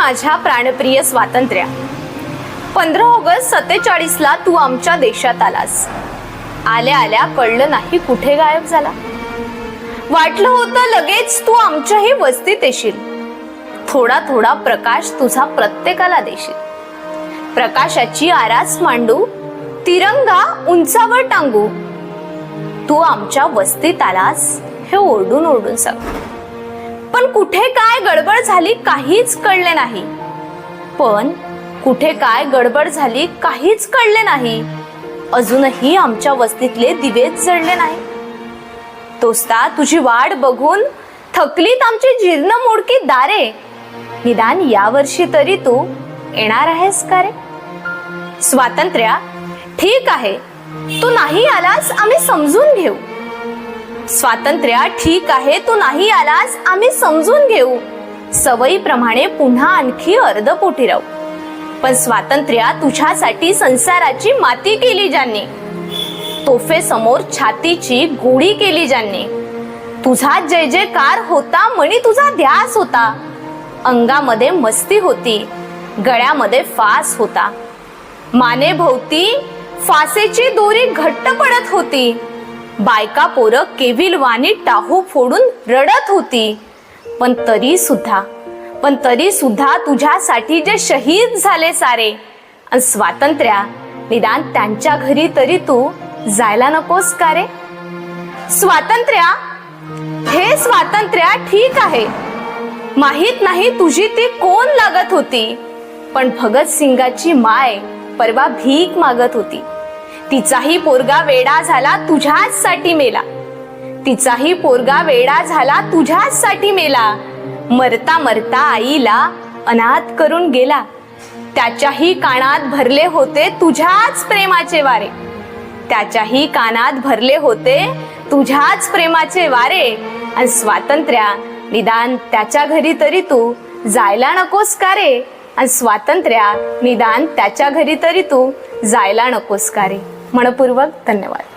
माझ्या प्राणप्रिय स्वातंत्र्या. पंधरा ऑगस्ट सत्तेचाळीसला तू आमच्या देशात आलास. आल्या आल्या कळलं नाही कुठे गायब झाला. वाटलं होतं लगेच तू आमच्याही वस्तीत येशील. थोडा थोडा प्रकाश तुझा प्रत्येकाला देशील. प्रकाशाची आरास मांडू तिरंगा उंचावर टांगू. तू आमच्या वस्तीत आलास हे ओरडून ओरडून सांग. पण कुठे काय गडबड झाली काहीच कळले नाही. पण कुठे काय गडबड झाली काहीच कळले नाही. अजूनही आमच्या वस्तीतले दिवेच जळले नाही. दोस्ता तुझी वाट बघून थकलीत आमची जीर्ण मोडकी दारे. निदान यावर्षी तरी तू येणार आहेस का रे? स्वातंत्र्या ठीक आहे. तू नाही आलास आम्ही समजून घेऊ. स्वातंत्र्या ठीक आहे तू नाही आलास आम्ही समजून घेऊ. सवयीप्रमाणे पुन्हा आणखी अर्धपोटी राहू. पण स्वातंत्र्या तुझ्यासाठी संसाराची माती केली ज्यांनी. तोफे समोर छातीची गोळी केली ज्यांनी. तुझा जय जयकार होता मणी तुझा ध्यास होता. अंगामध्ये मस्ती होती गळ्यामध्ये फास होता. माने भोवती फासेची दोरी घट्ट पडत होती. बायका पोरं केविलवाणी टाहू फोडून रडत होती. पण तरी सुद्धा पण तरी सुद्धा तुझ्यासाठी जे शहीद झाले सारे. आणि स्वातंत्र्या निदान त्यांच्या घरी तरी तू जायला नकोस का रे? स्वातंत्र्या हे स्वातंत्र्या ठीक आहे. माहीत नाही तुझी ती कोण लागत होती. पण भगत सिंगाची माय परवा भीक मागत होती. तिचाही पोरगा वेडा झाला तुझ्याच साठी मेला. तिचाही पोरगा वेडा झाला तुझ्याच साठी मेला. मरता मरता आईला अनाथ करून गेला. त्याच्याही कानात भरले होते तुझ्याच प्रेमाचे वारे. त्याच्याही कानात भरले होते तुझ्याच प्रेमाचे वारे. आणि स्वातंत्र्या निदान त्याच्या घरी तरी तू जायला नकोस का रे? आणि स्वातंत्र्या निदान त्याच्या घरी तरी तू जायला नकोस का रे? मनपूर्वक धन्यवाद.